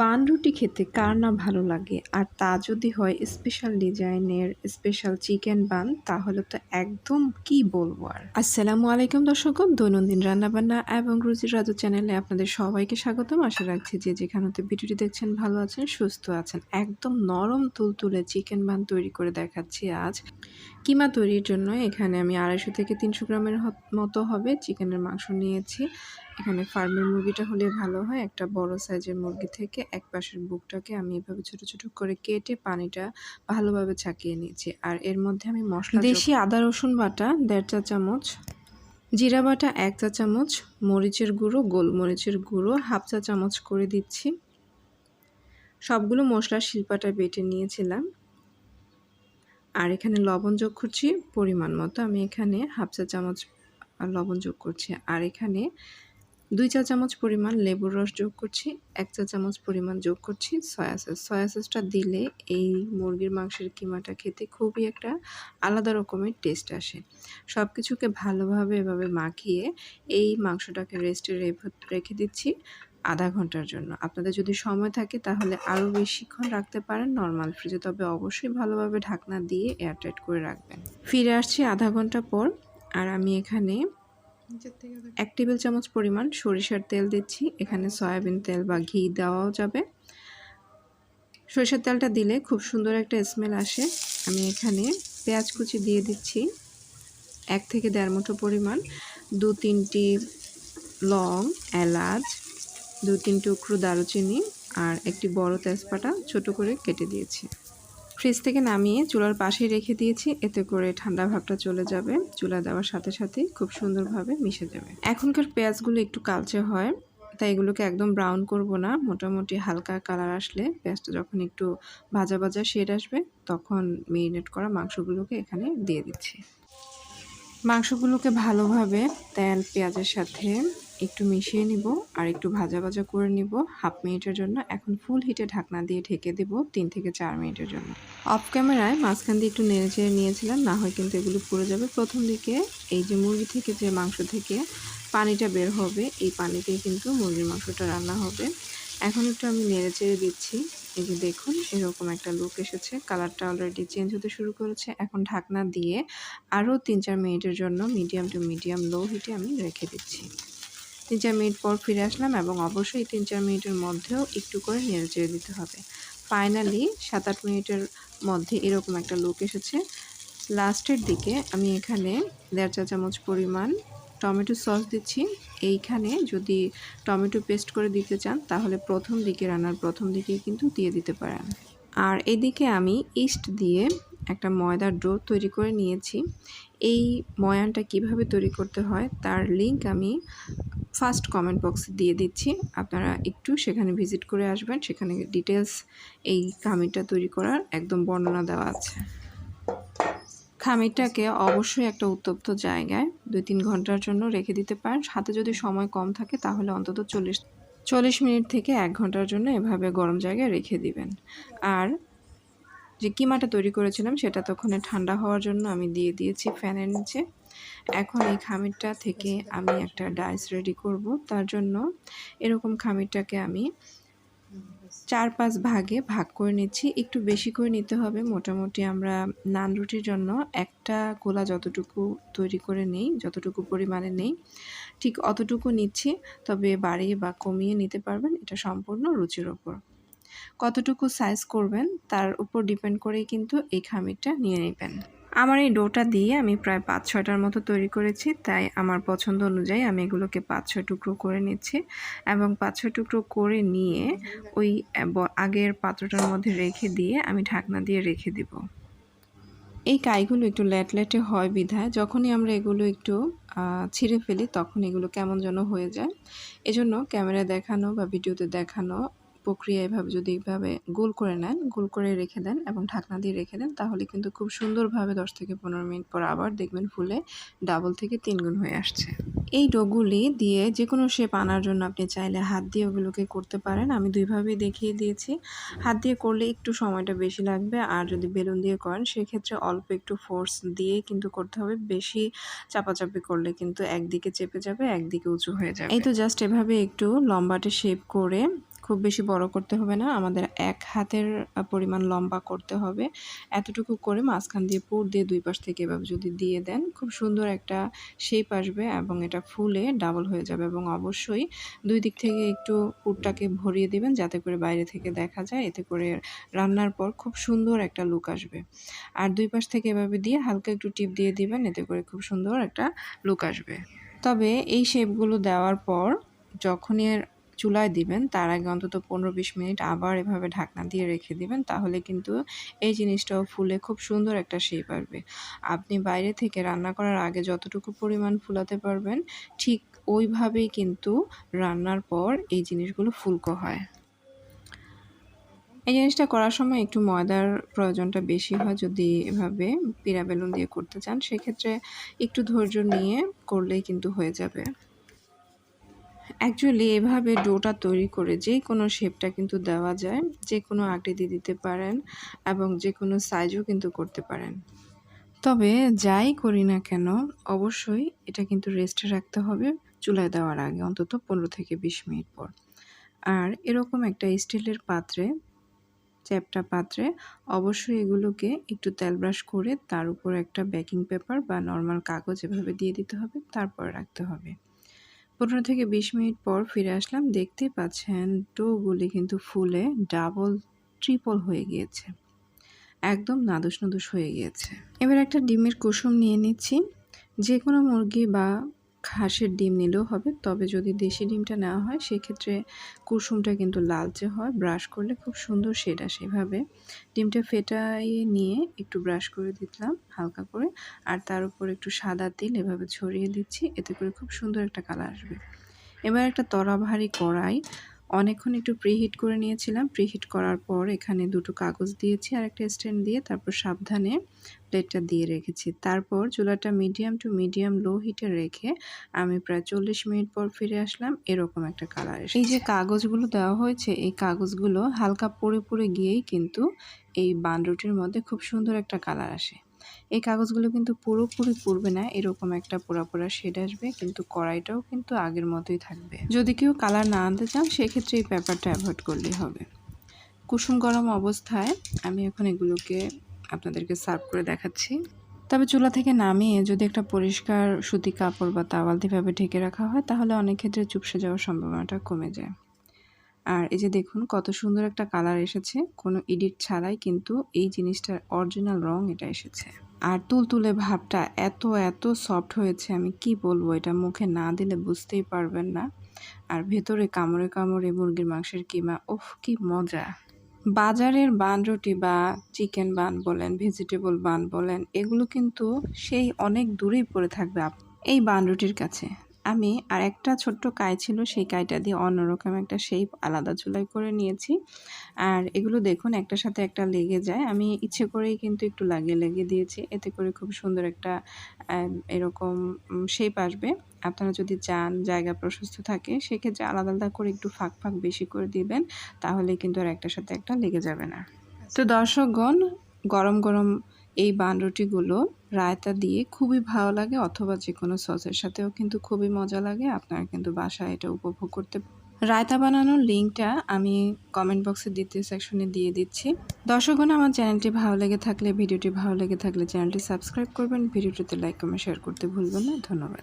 বান রুটি খেতে কার না ভালো লাগে? আর তা যদি হয় স্পেশাল ডিজাইনের স্পেশাল চিকেন বান তাহলে তো একদম কি বলব আর? আসসালামু আলাইকুম দর্শকগণ দৈনন্দিন রান্নাবান্না এবং রুচি রাজু চ্যানেলে আপনাদের সবাইকে স্বাগতম। আশা রাখছি যে যেখানেতে ভিডিওটি দেখছেন ভালো আছেন, সুস্থ আছেন। একদম নরম তুলতুলে চিকেন বান তৈরি করে দেখাচ্ছি আজ। কিমা তৈরির জন্য এখানে আমি আড়াইশো থেকে তিনশো গ্রামের মতো হবে। চিকেনের মাংস নিয়েছি। এখানে ফার্মের মুরগিটা হলে ভালো হয়। একটা বড় সাইজের মুরগি থেকে এক পাশের বুকটাকে আমি এভাবে ছোট ছোট করে কেটে পানিটা ভালোভাবে ছাকিয়ে নিয়েছি। আর এর মধ্যে আমি মশলা দেশি আদা, রসুন বাটা, দেড় চা চামচ, জিরা বাটা, এক চা চামচ, মরিচের গুঁড়ো, গোলমরিচের গুঁড়ো, হাফ চা চামচ করে দিচ্ছি। সবগুলো মশলা শিল্পাটা বেটে নিয়েছিলাম। আর এখানে লবণ যোগ করছি পরিমাণ মতো। আমি এখানে হাফ চা চামচ লবণ যোগ করছি। আর এখানে দুই চা চামচ পরিমাণ লেবুর রস যোগ করছি। এক চা চামচ পরিমাণ যোগ করছি সয়া সস। সয়া সসটা দিলে এই মুরগির মাংসের কিমাটা খেতে খুবই একটা আলাদা রকমের টেস্ট আসে। সব কিছুকে ভালোভাবে এভাবে মাখিয়ে এই মাংসটাকে রেস্টে রেখে দিচ্ছি। আধা ঘণ্টার জন্য। আপনাদের যদি সময় থাকে তাহলে আরও বেশিক্ষণ রাখতে পারেন নর্মাল ফ্রিজে তবে অবশ্যই ভালোভাবে ঢাকনা দিয়ে এয়ারটাইট করে রাখবেন। ফিরে আসছি আধা ঘণ্টা পর আর আমি এখানে এক টেবিল চামচ পরিমাণ সরিষার তেল দিচ্ছি। এখানে সয়াবিন তেল বা ঘি দেওয়াও যাবে। সরিষার তেলটা দিলে খুব সুন্দর একটা স্মেল আসে। আমি এখানে পেঁয়াজ কুচি দিয়ে দিচ্ছি এক থেকে দেড় মুঠো পরিমাণ। দু তিনটি লং এলাচ দু তিন টুকরো দারুচিনি আর একটি বড় তেজপাতা ছোট করে কেটে দিয়েছি। ফ্রিজ থেকে নামিয়ে চুলার পাশেই রেখে দিয়েছি। এতে করে ঠান্ডা ভাবটা চলে যাবে। চুলা দেওয়ার সাথে সাথে খুব সুন্দরভাবে মিশে যাবে। এখনকার পেঁয়াজগুলো একটু কালচে হয়, তাই এগুলোকে একদম ব্রাউন করব না। মোটামুটি হালকা কালার আসলে পেঁয়াজটা যখন একটু ভাজা ভাজা শেড আসবে, তখন মেরিনেট করা মাংসগুলোকে এখানে দিয়ে দিচ্ছি। মাংসগুলোকে ভালোভাবে তেল, পেঁয়াজের সাথে একটু মিশিয়ে নিব আর একটু ভাজা ভাজা করে নিব হাফ মিনিটের জন্য। এখন ফুল হিটে ঢাকনা দিয়ে ঢেকে দেব তিন থেকে চার মিনিটের জন্য। অফ ক্যামেরায় মাঝখান দিয়ে একটু নেড়ে চেড়ে নিয়েছিলাম, না হয় কিন্তু এগুলো পুড়ে যাবে। প্রথম দিকে এই যে মুরগি থেকে যে মাংস থেকে পানিটা বের হবে, এই পানিতেই কিন্তু মুরগির মাংসটা রান্না হবে। এখন একটু আমি নেড়ে চেড়ে দিচ্ছি। এই যে দেখুন, এরকম একটা লুক এসেছে। কালারটা অলরেডি চেঞ্জ হতে শুরু করেছে। এখন ঢাকনা দিয়ে আরও তিন চার মিনিটের জন্য মিডিয়াম টু মিডিয়াম লো হিটে আমি রেখে দিচ্ছি। তিন চার মিনিট পর ফিরে আসলাম এবং অবশ্যই তিন চার মিনিটের মধ্যেও একটু করে নেড়ে চেড়ে দিতে হবে। ফাইনালি সাত আট মিনিটের মধ্যে এরকম একটা লুক এসেছে। লাস্টের দিকে আমি এখানে দেড় চা চামচ পরিমাণ টমেটো সস দিচ্ছি। এইখানে যদি টমেটো পেস্ট করে দিতে চান, তাহলে প্রথম দিকে রান্নার প্রথম দিকে কিন্তু দিয়ে দিতে পারেন। আর এদিকে আমি ইস্ট দিয়ে একটা ময়দার ডো তৈরি করে নিয়েছি। এই ময়ানটা কীভাবে তৈরি করতে হয়, তার লিংক আমি ফার্স্ট কমেন্ট বক্সে দিয়ে দিচ্ছি। আপনারা একটু সেখানে ভিজিট করে আসবেন, সেখানে ডিটেলস এই খামিরটা তৈরি করার একদম বর্ণনা দেওয়া আছে। খামিরটাকে অবশ্যই একটা উত্তপ্ত জায়গায় দুই তিন ঘণ্টার জন্য রেখে দিতে পারেন। হাতে যদি সময় কম থাকে, তাহলে অন্তত চল্লিশ চল্লিশ মিনিট থেকে এক ঘণ্টার জন্য এভাবে গরম জায়গায় রেখে দিবেন। আর যে কিমাটা তৈরি করেছিলাম, সেটা তখন ঠান্ডা হওয়ার জন্য আমি দিয়ে দিয়েছি ফ্যানের নিচে। এখন এই খামিরটা থেকে আমি একটা ডাইস রেডি করব। তার জন্য এরকম খামিরটাকে আমি চার পাঁচ ভাগে ভাগ করে নিচ্ছি। একটু বেশি করে নিতে হবে। মোটামুটি আমরা নান রুটির জন্য একটা গোলা যতটুকু তৈরি করে নেই, যতটুকু পরিমাণে নেই, ঠিক অতটুকু নিচ্ছি। তবে বাড়িয়ে বা কমিয়ে নিতে পারবেন। এটা সম্পূর্ণ রুচির ওপর কতটুকু সাইজ করবেন, তার উপর ডিপেন্ড করেই কিন্তু এই খামিরটা নিয়ে নেবেন। আমার এই ডোটা দিয়ে আমি প্রায় পাঁচ ছয়টার মতো তৈরি করেছি, তাই আমার পছন্দ অনুযায়ী আমি এগুলোকে পাঁচ ছয় টুকরো করে নিচ্ছি এবং পাঁচ ছয় টুকরো করে নিয়ে ওই আগের পাত্রটার মধ্যে রেখে দিয়ে আমি ঢাকনা দিয়ে রেখে দিব। এই কাইগুলো একটু ল্যাট ল্যাটে হয় বিধায়, যখনই আমরা এগুলো একটু ছিঁড়ে ফেলি তখন এগুলো কেমন যেন হয়ে যায়। এজন্য ক্যামেরা দেখানো বা ভিডিওতে দেখানো প্রক্রিয়া এভাবে যদি এইভাবে গোল করে নেন, গোল করে রেখে দেন এবং ঢাকনা দিয়ে রেখে দেন, তাহলে কিন্তু খুব সুন্দরভাবে দশ থেকে পনেরো মিনিট পর আবার দেখবেন ফুলে ডাবল থেকে তিন গুণ হয়ে আসছে। এই ডোগুলি দিয়ে যে কোনো শেপ আনার জন্য আপনি চাইলে হাত দিয়ে ওগুলোকে করতে পারেন। আমি দুইভাবেই দেখিয়ে দিয়েছি। হাত দিয়ে করলে একটু সময়টা বেশি লাগবে আর যদি বেলুন দিয়ে করেন, সেক্ষেত্রে অল্প একটু ফোর্স দিয়ে কিন্তু করতে হবে। বেশি চাপাচাপি করলে কিন্তু একদিকে চেপে যাবে, একদিকে উঁচু হয়ে যাবে। এই তো জাস্ট এভাবে একটু লম্বাটে শেপ করে খুব বেশি বড় করতে হবে না। আমাদের এক হাতের পরিমাণ লম্বা করতে হবে। এতটুকু করে মাঝখান দিয়ে পুর দিয়ে দুই পাশ থেকে এভাবে যদি দিয়ে দেন, খুব সুন্দর একটা শেপ আসবে এবং এটা ফুলে ডাবল হয়ে যাবে এবং অবশ্যই দুই দিক থেকে একটু পুরটাকে ভরিয়ে দিবেন যাতে করে বাইরে থেকে দেখা যায়। এতে করে রান্নার পর খুব সুন্দর একটা লুক আসবে। আর দুই পাশ থেকে এভাবে দিয়ে হালকা একটু টিপ দিয়ে দিবেন, এতে করে খুব সুন্দর একটা লুক আসবে। তবে এই শেপগুলো দেওয়ার পর যখনই চুলায় দিবেন, তার আগে অন্তত পনেরো বিশ মিনিট আবার এভাবে ঢাকনা দিয়ে রেখে দিবেন, তাহলে কিন্তু এই জিনিসটাও ফুলে খুব সুন্দর একটা শেপ আসবে। আপনি বাইরে থেকে রান্না করার আগে যতটুকু পরিমাণ ফুলাতে পারবেন, ঠিক ওইভাবেই কিন্তু রান্নার পর এই জিনিসগুলো ফুলকো হয়। এই জিনিসটা করার সময় একটু ময়দার প্রয়োজনটা বেশি হয়, যদি এভাবে পিরা বেলুন দিয়ে করতে চান, সেক্ষেত্রে একটু ধৈর্য নিয়ে করলেই কিন্তু হয়ে যাবে। অ্যাকচুয়ালি এভাবে ডোটা তৈরি করে যে কোনো শেপটা কিন্তু দেওয়া যায়, যে কোনো আকৃতি দিতে পারেন এবং যে কোনো সাইজও কিন্তু করতে পারেন। তবে যাই করি না কেন, অবশ্যই এটা কিন্তু রেস্টে রাখতে হবে, চুলায় দেওয়ার আগে, অন্তত পনেরো থেকে বিশ মিনিট পর। আর এরকম একটা স্টিলের পাত্রে, চ্যাপটা পাত্রে, অবশ্যই এগুলোকে একটু তেল ব্রাশ করে তার উপর একটা বেকিং পেপার বা নর্মাল কাগজ এভাবে দিয়ে দিতে হবে, তারপর রাখতে হবে। পনেরো থেকে বিশ মিনিট পর ফিরে আসলাম। দেখতে পাচ্ছেন ডোগুলি কিন্তু ফুলে ডাবল, ট্রিপল হয়ে গিয়েছে। একদম নাদুস নাদুস হয়ে গিয়েছে। এবার একটা ডিমের কুসুম নিয়ে নিচ্ছি। যে কোনো মুরগি বা হাঁসের ডিম নিলেও হবে। তবে যদি দেশি ডিমটা নেওয়া হয়, সেক্ষেত্রে কুসুমটা কিন্তু লালচে হয়। ব্রাশ করলে খুব সুন্দর সেটা সেভাবে ডিমটা ফেটাইয়ে নিয়ে একটু ব্রাশ করে দিলাম হালকা করে। আর তার উপর একটু সাদা তেল এভাবে ছড়িয়ে দিচ্ছি, এতে করে খুব সুন্দর একটা কালার আসবে। এবার একটা তরা ভারী কড়াই। অনেকক্ষণ একটু প্রিহিট করে নিয়েছিলাম। প্রিহিট করার পর এখানে দুটো কাগজ দিয়েছি আর একটা স্ট্যান্ড দিয়ে, তারপর সাবধানে প্লেটটা দিয়ে রেখেছি। তারপর চুলাটা মিডিয়াম টু মিডিয়াম লো হিটে রেখে আমি প্রায় চল্লিশ মিনিট পর ফিরে আসলাম, এরকম একটা কালার এই যে কাগজগুলো দেওয়া হয়েছে, এই কাগজগুলো হালকা পড়ে পড়ে গিয়েই কিন্তু এই বান রুটির মধ্যে খুব সুন্দর একটা কালার আসে। এই কাগজগুলো কিন্তু পুরোপুরি পুড়বে না, এরকম একটা পোড়া পোড়া শেড আসবে, কিন্তু কড়াইটাও কিন্তু আগের মতোই থাকবে। যদি কেউ কালার না আনতে চান, সেক্ষেত্রে এই পেপারটা অ্যাভয়েড করলেই হবে। কুসুম গরম অবস্থায় আমি এখন এগুলোকে আপনাদেরকে সার্ভ করে দেখাচ্ছি। তবে চুলা থেকে নামিয়ে যদি একটা পরিষ্কার সুতি কাপড় বা তাওয়াল দিভাবে ঢেকে রাখা হয়, তাহলে অনেক ক্ষেত্রে চুপসে যাওয়ার সম্ভাবনাটা কমে যায়। আর এই যে দেখুন, কত সুন্দর একটা কালার এসেছে, কোনো এডিট ছাড়াই কিন্তু এই জিনিসটার অরিজিনাল রং এটা এসেছে। আর তুলতুলে ভাবটা এত এত সফট হয়েছে, আমি কি বলব? এটা মুখে না দিলে বুঝতেই পারবেন না। আর ভেতরে কামড়ে কামড়ে মুরগির মাংসের কিমা ওফ কি মজা। বাজারের বান রুটি বা চিকেন বান বলেন ভেজিটেবল বান বলেন, এগুলো কিন্তু সেই অনেক দূরেই পড়ে থাকবে এই বান রুটির কাছে। আমি আর একটা ছোট্ট কাই ছিল, সেই কাইটা দিয়ে অন্যরকম একটা শেপ আলাদা চুলাই করে নিয়েছি। আর এগুলো দেখুন, একটার সাথে একটা লেগে যায়। আমি ইচ্ছে করেই কিন্তু একটু লাগিয়ে লাগিয়ে দিয়েছি। এতে করে খুব সুন্দর একটা এরকম শেপ আসবে। আপনারা যদি চান, জায়গা প্রশস্ত থাকে, সেক্ষেত্রে আলাদা আলাদা করে একটু ফাঁক ফাঁক বেশি করে দিবেন তাহলে কিন্তু আর একটার সাথে একটা লেগে যাবে না। তো দর্শকগণ, গরম গরম এই বানরুটিগুলো রায়তা দিয়ে খুবই ভালো লাগে, অথবা যে কোনো সসের সাথেও কিন্তু খুবই মজা লাগে। আপনারা কিন্তু বাসায় এটা উপভোগ করতে রায়তা বানানোর লিঙ্কটা আমি কমেন্ট বক্সে দ্বিতীয় সেকশনে দিয়ে দিচ্ছি। দর্শকগণ আমার চ্যানেলটি ভালো লেগে থাকলে, ভিডিওটি ভালো লেগে থাকলে চ্যানেলটি সাবস্ক্রাইব করবেন। ভিডিওটিতে লাইক কমেন্ট শেয়ার করতে ভুলবেন না। ধন্যবাদ।